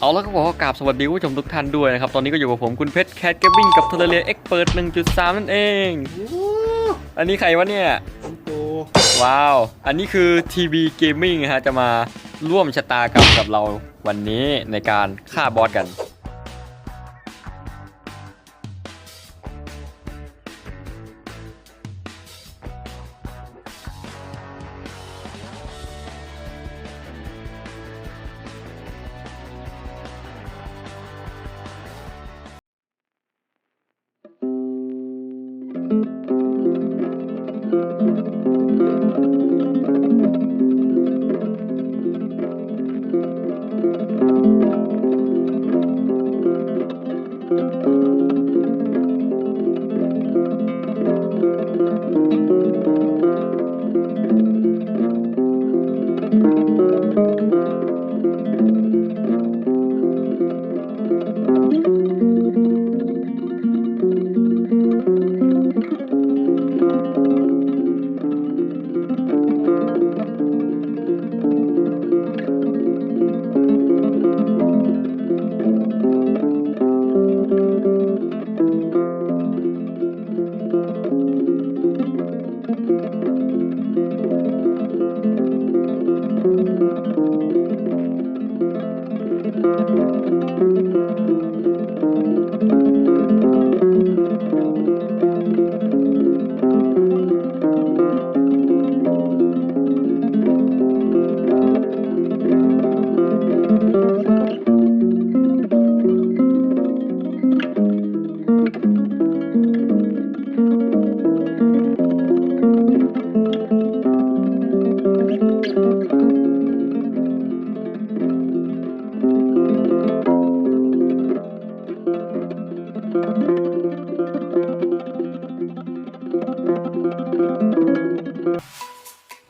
เอาแล้วก็บอกว่ากราบสวัสดีคุณผู้ชมทุกท่านด้วยนะครับ ตอนนี้ก็อยู่กับผมคุณเพชรแคทเกมมิ่งกับเทเลเรียเอ็กเปิด1.3นั่นเอง อันนี้ใครวะเนี่ยคุณโตว้าว อันนี้คือ TB Gaming นะฮะจะมาร่วมชะตากรรมกับเราวันนี้ในการฆ่าบอสกัน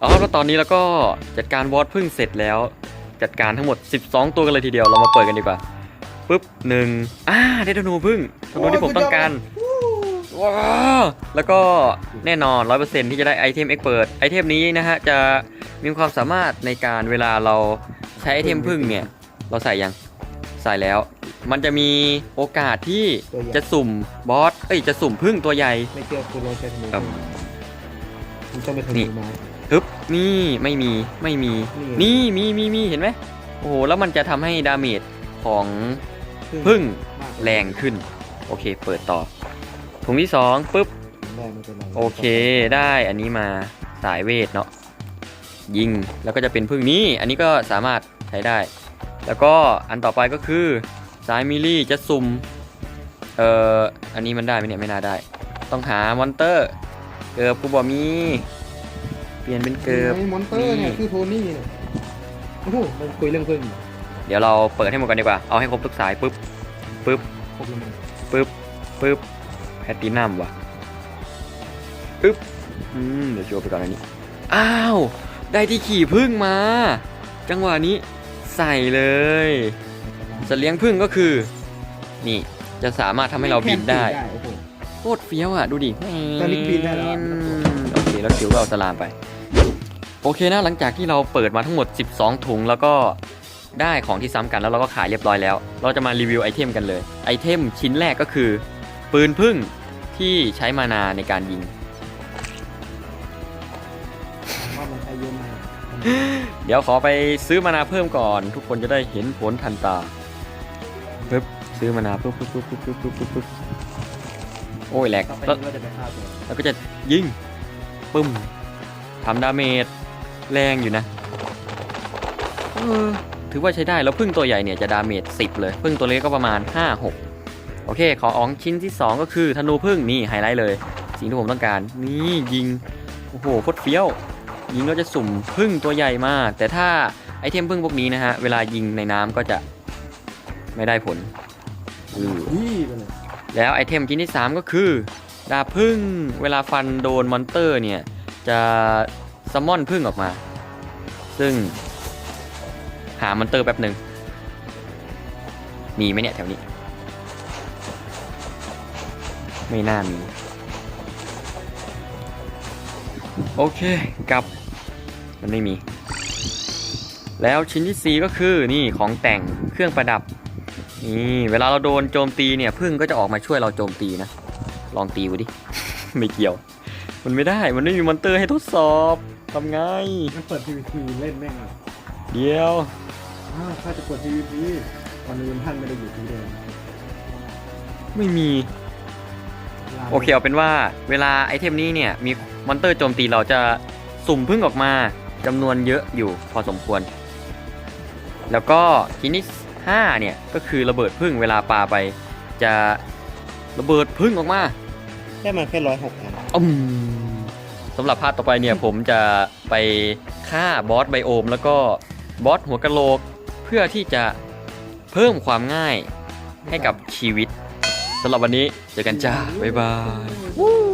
เอาครับแล้วตอนนี้เราก็จัดการวอดพึ่งเสร็จแล้ว จัดการทั้งหมด 12 ตัวกันเลยทีเดียวเรามาเปิดกันดีกว่าปุ๊บหนึ่งอ่าได้ธนูพึ่งธนูที่ผมต้องการว้าวแล้วก็แน่นอน 100%ที่จะได้ไอเทมเอ็กเปิดไอเทมนี้นะฮะจะมีความสามารถในการเวลาเราใช้ไอเทมพึ่งเนี่ย เราใส่ยังใส่แล้ว มันจะมีโอกาสที่จะสุ่มบอสเอ้ยจะสุ่มพึ่งตัวใหญ่ไม่เชื่อคุณลองใช้ธนูครับมัน ต้องไปนี่ทำนูไม้ฮึบนี่ไม่มีไม่มี นี่ นี่มีมีมีเห็นไหมโอ้โหแล้วมันจะทำให้ดาเมจของพึ่งมากแรงขึ้น โอเค เปิดต่อ ถุงที่สองปุ๊บได้ไม่เป็นไรโอเคได้อันนี้มาสายเวทเนาะยิงแล้วก็จะเป็นพึ่งนี้อันนี้ก็สามารถใช้ได้ แล้วก็อันต่อไปก็คือสายมิลลี่จะสุ่มเอ่ออันนี้มันได้ไหมเนี่ยไม่น่าได้ ต้องหามอนเตอร์ เกิบกูบอกมีเป ลี่ยนเป็นเกิบไอ้มอนเตอร์เนี่ยนี่คือโทนี่เนี่ยโอ้โหมันคุยเรื่องพึ่งอยู่เดี๋ยวเราเปิดให้หมดกันดีกว่า เอาให้ครบทุกสายปุ๊บปุ๊บครบแล้วมันปุ๊บปุ๊บแพตตินัมว่ะปึ๊บอืมเดี๋ยวโชว์ไปก่อนอันนี้ อ้าว ได้ที่ขี่พึ่งมา จังหวะนี้ใส่เลยสัตว์เลี้ยงพึ่งก็คือ นี่จะสามารถทำให้เราบินได้โอ้โหโคตรเฟี้ยวอะ ดูดิตอนนี้บินได้แล้วอะโอเค แล้วคิวก็เอาสลามไป โอเคนะหลังจากที่เราเปิดมาทั้งหมด 12 ถุงแล้วก็ได้ของที่ซ้ำกันแล้วเราก็ขายเรียบร้อยแล้ว เราจะมารีวิวไอเทมกันเลย ไอเทมชิ้นแรกก็คือ ปืนพึ่งที่ใช้มานาในการยิงเดี๋ยวขอไปซื้อมานาเพิ่มก่อน ทุกคนจะได้เห็นผลทันตาปึ๊บซื้อมานาปึ๊บปึ๊บปึ๊บปึ๊บปึ๊บปึ๊บปึ๊บโอ้ยแหลกต่อไปแล้วนี้เราจะไปฆ่าตัว แล้วก็จะยิงปึ้มทำดาเมจ แรงอยู่นะเออถือว่าใช้ได้แล้วพึ่งตัวใหญ่เนี่ยจะดาเมจ10 เลยพึ่งตัวเล็กก็ประมาณ 5 6 โอเค ขออองชิ้นที่ 2 ก็คือธนูพึ่งนี่ไฮไลท์เลย สิ่งที่ผมต้องการ นี่ยิง โอ้โหโคตรเฟี้ยว ยิงก็จะสุ่มพึ่งตัวใหญ่มาก แต่ถ้าไอเทมพึ่งพวกนี้นะฮะ เวลายิงในน้ำก็จะไม่ได้ผลอือยี่ไปเลยแล้วไอเทมชิ้นที่ 3 ก็คือ ดาบพึ่งเวลาฟันโดนมอนเตอร์เนี่ย จะซัมมอนพึ่งออกมา ซึ่ง หามอนเตอร์แป๊บหนึ่งมีไหมเนี่ยแถวนี้ ไม่น่ามี โอเคกลับ มันไม่มี แล้วชิ้นที่ 4 ก็คือนี่ของแต่งเครื่องประดับ นี่เวลาเราโดนโจมตีเนี่ยพึ่งก็จะออกมาช่วยเราโจมตีนะ ลองตีดูดิ ไม่เกี่ยว มันไม่ได้ มันไม่มีมอนเตอร์ให้ทดสอบ ทำไง มันเปิด PVP เล่นแม่งอะเดี๋ยว อ้าวถ้าจะกด PVP ตอนนี้ท่านไม่ได้อยู่ที่เดิมไม่มี ลาโอเคเอาเป็นว่าเวลาไอเทมนี้เนี่ย มีมอนเตอร์โจมตีเราจะสุ่มพึ่งออกมาจำนวนเยอะอยู่พอสมควร แล้วก็ชิ้นที่5เนี่ย ก็คือระเบิดพึ่งเวลาปาไป จะระเบิดพึ่งออกมา ได้มาแค่ร้อยหกอันอืมสำหรับภาคต่อไปเนี่ยผมจะไปฆ่าบอสไบโอม แล้วก็บอสหัวกะโหลก เพื่อที่จะเพิ่มความง่ายให้กับชีวิตสำหรับวันนี้เจอกันจ้าบ๊ายบายวู้